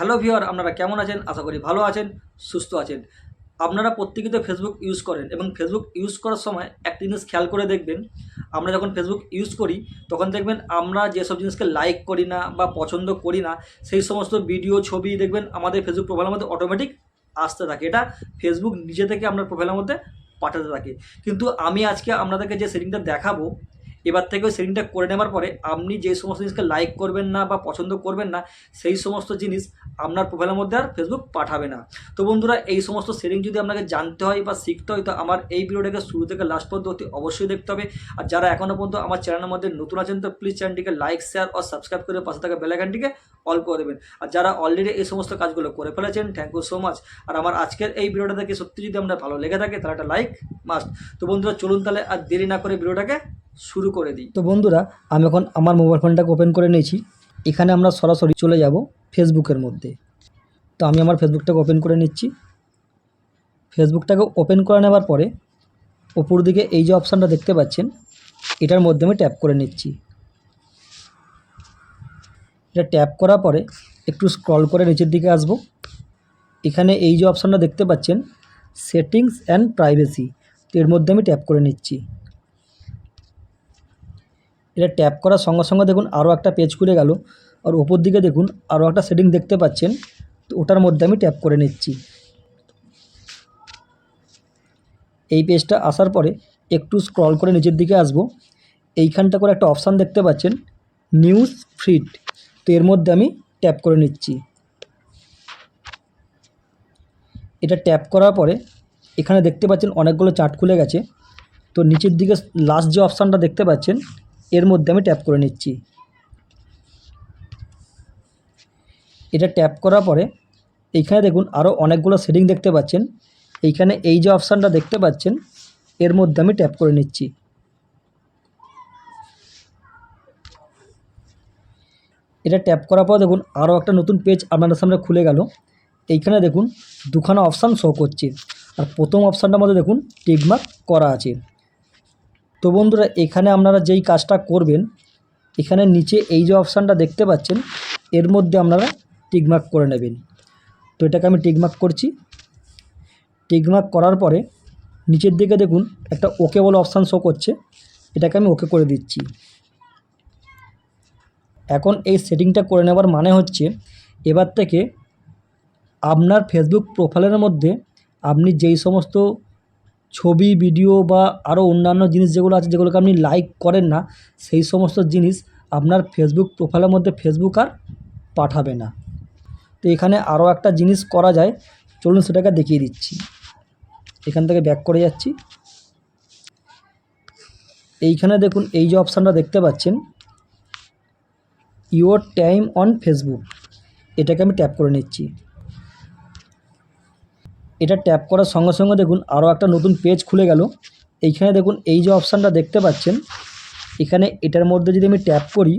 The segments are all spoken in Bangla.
হ্যালো ভিওর আপনারা কেমন আছেন? আশা করি ভালো আছেন, সুস্থ আছেন। আপনারা প্রত্যেকে তো ফেসবুক ইউজ করেন এবং ফেসবুক ইউজ করার সময় একটা জিনিস খেয়াল করে দেখবেন, আমরা যখন ফেসবুক ইউজ করি, তখন দেখবেন আমরা যেসব জিনিসকে লাইক করি না বা পছন্দ করি না, সেই সমস্ত ভিডিও ছবি দেখবেন আমাদের ফেসবুক প্রোফাইলের মধ্যে অটোমেটিক আসতে থাকে। এটা ফেসবুক নিজে থেকে আপনার প্রোফাইলের মধ্যে পাঠাতে থাকে। কিন্তু আমি আজকে আপনাদেরকে যে সেটিংটা দেখাবো এবার থেকে ওই সেটিংটা করে নেবার পরে আপনি যে সমস্ত জিনিসকে লাইক করবেন না বা পছন্দ করবেন না, সেই সমস্ত জিনিস আপনার প্রোফাইলের মধ্যে আর ফেসবুক পাঠাবে না। তো বন্ধুরা, এই সমস্ত সেটিং যদি আপনাকে জানতে হয় বা শিখতে হয়, তো আমার এই ভিডিওটাকে শুরু থেকে লাস্ট পর্যন্ত অতি অবশ্যই দেখতে হবে। আর যারা এখনও পর্যন্ত আমার চ্যানেলের মধ্যে নতুন আছেন, তো প্লিজ চ্যানেলটিকে লাইক শেয়ার ও সাবস্ক্রাইব করে পাশে থাকা বেলাইকানটিকে অল করে দেবেন। আর যারা অলরেডি এই সমস্ত কাজগুলো করে ফেলেছেন থ্যাংক ইউ সো মাচ আর আমার আজকের এই ভিডিওটা থেকে সত্যি যদি আপনার ভালো লেগে থাকে, তাহলে একটা লাইক মাস্ট তো বন্ধুরা, চলুন তাহলে আর দেরি না করে ভিডিওটাকে শুরু করে দিই। তো বন্ধুরা, আমি এখন আমার মোবাইল ফোনটাকে ওপেন করে নিয়েছি। এখানে আমরা সরাসরি চলে যাব ফেসবুকের মধ্যে। তো আমি আমার ফেসবুকটাকে ওপেন করে নিচ্ছি। ফেসবুকটাকে ওপেন করে নেবার পরে ওপর দিকে এই যে অপশানটা দেখতে পাচ্ছেন, এটার মধ্যে আমি ট্যাপ করে নিচ্ছি। এটা ট্যাপ করার পরে একটু স্ক্রল করে নিচের দিকে আসব। এখানে এই যে অপশানটা দেখতে পাচ্ছেন সেটিংস অ্যান্ড প্রাইভেসি তো এর মধ্যে আমি ট্যাপ করে নিচ্ছি। এটা ট্যাপ করার সঙ্গে সঙ্গে দেখুন আরও একটা পেজ খুলে গেল। আর ওপর দিকে দেখুন আরও একটা সেটিং দেখতে পাচ্ছেন। তো ওটার মধ্যে আমি ট্যাপ করে নিচ্ছি। এই পেজটা আসার পরে একটু স্ক্রল করে নিচের দিকে আসব। এইখানটা করে একটা অপশান দেখতে পাচ্ছেন নিউজ ফিড তো এর মধ্যে আমি ট্যাপ করে নিচ্ছি। এটা ট্যাপ করার পরে এখানে দেখতে পাচ্ছেন অনেকগুলো চার্ট খুলে গেছে। তো নিচের দিকে লাস্ট যে অপশানটা দেখতে পাচ্ছেন এর মধ্যে আমি ট্যাপ করে নিচ্ছি। এটা ট্যাপ করার পরে এইখানে দেখুন আরও অনেকগুলো সেটিং দেখতে পাচ্ছেন। এইখানে এই যে অপশানটা দেখতে পাচ্ছেন, এর মধ্যে আমি ট্যাপ করে নিচ্ছি। এটা ট্যাপ করার পর দেখুন আরও একটা নতুন পেজ আপনাদের সামনে খুলে গেল। এইখানে দেখুন দুখানা অপশান শো করছে। আর প্রথম অপশানটার মধ্যে দেখুন টিকমার্ক করা আছে। তো বন্ধুরা, এখানে আপনারা যেই কাজটা করবেন, এখানে নিচে এই যে অপশানটা দেখতে পাচ্ছেন, এর মধ্যে আপনারা টিকমার্ক করে নেবেন। তো এটাকে আমি টিকমার্ক করছি। টিকমার্ক করার পরে নিচের দিকে দেখুন, একটা ওকে বলে অপশান শো করছে। এটাকে আমি ওকে করে দিচ্ছি। এখন এই সেটিংটা করে নেওয়ার মানে হচ্ছে, এবার থেকে আপনার ফেসবুক প্রোফাইলের মধ্যে আপনি যেই সমস্ত ছবি, ভিডিও বা আরও অন্যান্য জিনিস যেগুলো আছে, যেগুলোকে আপনি লাইক করেন না, সেই সমস্ত জিনিস আপনার ফেসবুক প্রোফাইলের মধ্যে ফেসবুক আর পাঠাবে না। তো এখানে আরও একটা জিনিস করা যায়, চলুন সেটাকে দেখিয়ে দিচ্ছি। এখান থেকে ব্যাক করে যাচ্ছি। এইখানে দেখুন, এই যে অপশানটা দেখতে পাচ্ছেন ইউর টাইম অন ফেসবুক এটাকে আমি ট্যাপ করে নিচ্ছি। এটা ট্যাপ করার সঙ্গে সঙ্গে দেখুন আরও একটা নতুন পেজ খুলে গেল। এইখানে দেখুন এই যে অপশানটা দেখতে পাচ্ছেন, এখানে এটার মধ্যে যদি আমি ট্যাপ করি,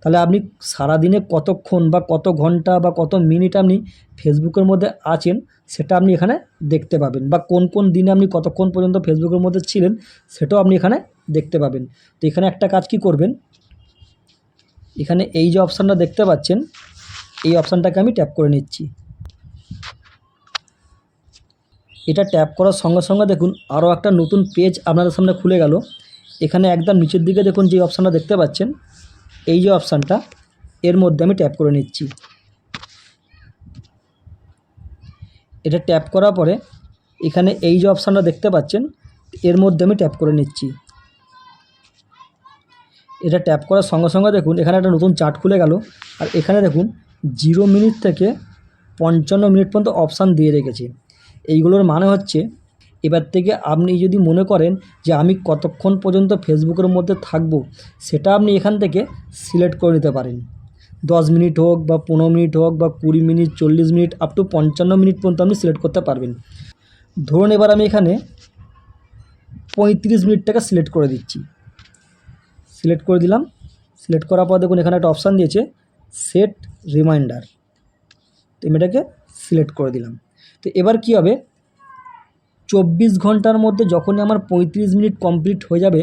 তাহলে আপনি সারাদিনে কতক্ষণ বা কত ঘণ্টা বা কত মিনিট আপনি ফেসবুকের মধ্যে আছেন, সেটা আপনি এখানে দেখতে পাবেন। বা কোন কোন দিনে আপনি কতক্ষণ পর্যন্ত ফেসবুকের মধ্যে ছিলেন, সেটাও আপনি এখানে দেখতে পাবেন। তো এখানে একটা কাজ কি করবেন, এখানে এই যে অপশানটা দেখতে পাচ্ছেন, এই অপশানটাকে আমি ট্যাপ করে নিচ্ছি। এটা ট্যাপ করার সঙ্গে সঙ্গে দেখুন আরও একটা নতুন পেজ আপনাদের সামনে খুলে গেল। এখানে একদম নিচের দিকে দেখুন যে অপশানটা দেখতে পাচ্ছেন। এই যে অপশানটা এর মধ্যে আমি ট্যাপ করে নিচ্ছি। এটা ট্যাপ করার পরে এখানে এই যে অপশানটা দেখতে পাচ্ছেন, এর মধ্যে আমি ট্যাপ করে নিচ্ছি। এটা ট্যাপ করার সঙ্গে সঙ্গে দেখুন, এখানে একটা নতুন চার্ট খুলে গেল। আর এখানে দেখুন জিরো মিনিট থেকে পঞ্চান্ন মিনিট পর্যন্ত অপশান দিয়ে রেখেছে। এইগুলোর মানে হচ্ছে, এবার থেকে আপনি যদি মনে করেন যে আমি কতক্ষণ পর্যন্ত ফেসবুকের মধ্যে থাকব, সেটা আপনি এখান থেকে সিলেক্ট করে নিতে পারেন। দশ মিনিট হোক বা পনেরো মিনিট হোক বা কুড়ি মিনিট, চল্লিশ মিনিট আপ টু পঞ্চান্ন মিনিট পর্যন্ত আপনি সিলেক্ট করতে পারবেন। ধরুন এবার আমি এখানে পঁয়ত্রিশ মিনিটটাকে সিলেক্ট করে দিচ্ছি। সিলেক্ট করে দিলাম। সিলেক্ট করার পর দেখুন এখানে একটা অপশান দিয়েছে, সেট রিমাইন্ডার। তো আমি এটাকে সিলেক্ট করে দিলাম। তো এবার কি হবে? চব্বিশ ঘণ্টার মধ্যে যখনই আমার পঁয়ত্রিশ মিনিট কমপ্লিট হয়ে যাবে,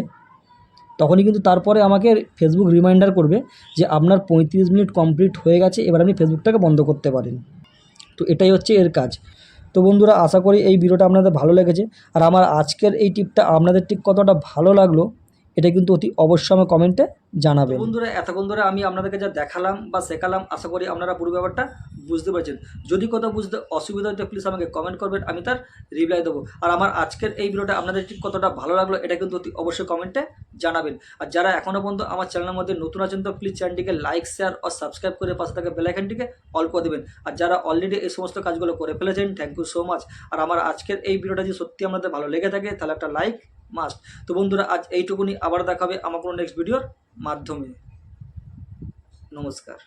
তখনই কিন্তু তারপরে আমাকে ফেসবুক রিমাইন্ডার করবে যে আপনার পঁয়ত্রিশ মিনিট কমপ্লিট হয়ে গেছে, এবার আপনি ফেসবুকটাকে বন্ধ করতে পারেন। তো এটাই হচ্ছে এর কাজ। তো বন্ধুরা, আশা করি এই ভিডিওটা আপনাদের ভালো লেগেছে। আর আমার আজকের এই টিপটা আপনাদের ঠিক কতটা ভালো লাগল এটা কিন্তু অতি অবশ্যই আমার কমেন্টে জানাবেন। বন্ধুরা, এতক্ষণ ধরে আমি আপনাদেরকে যা দেখালাম বা শেখালাম, আশা করি আপনারা পুরো ব্যাপারটা বুঝতে পারছেন। যদি কোথাও বুঝতে অসুবিধা হচ্ছে প্লিজ আমাকে কমেন্ট করবেন, আমি তার রিপ্লাই দেবো। আর আমার আজকের এই ভিডিওটা আপনাদের ঠিক কতটা ভালো লাগল, এটা কিন্তু অতি অবশ্যই কমেন্টে জানাবেন। আর যারা এখনও পর্যন্ত আমার চ্যানেলের মধ্যে নতুন আছেন, তো প্লিজ চ্যানেলটিকে লাইক শেয়ার ও সাবস্ক্রাইব করে পাশে থাকা বেলাইকানটিকে অল করে দেবেন। আর যারা অলরেডি এই সমস্ত কাজগুলো করে ফেলেছেন থ্যাংক ইউ সো মাচ আর আমার আজকের এই ভিডিওটা যদি সত্যি আপনাদের ভালো লেগে থাকে, তাহলে একটা লাইক মাস্ট তো বন্ধুরা আজ এইটুকুনি। আবার দেখাবে আমার কোনো নেক্সট ভিডিওর মাধ্যমে। নমস্কার।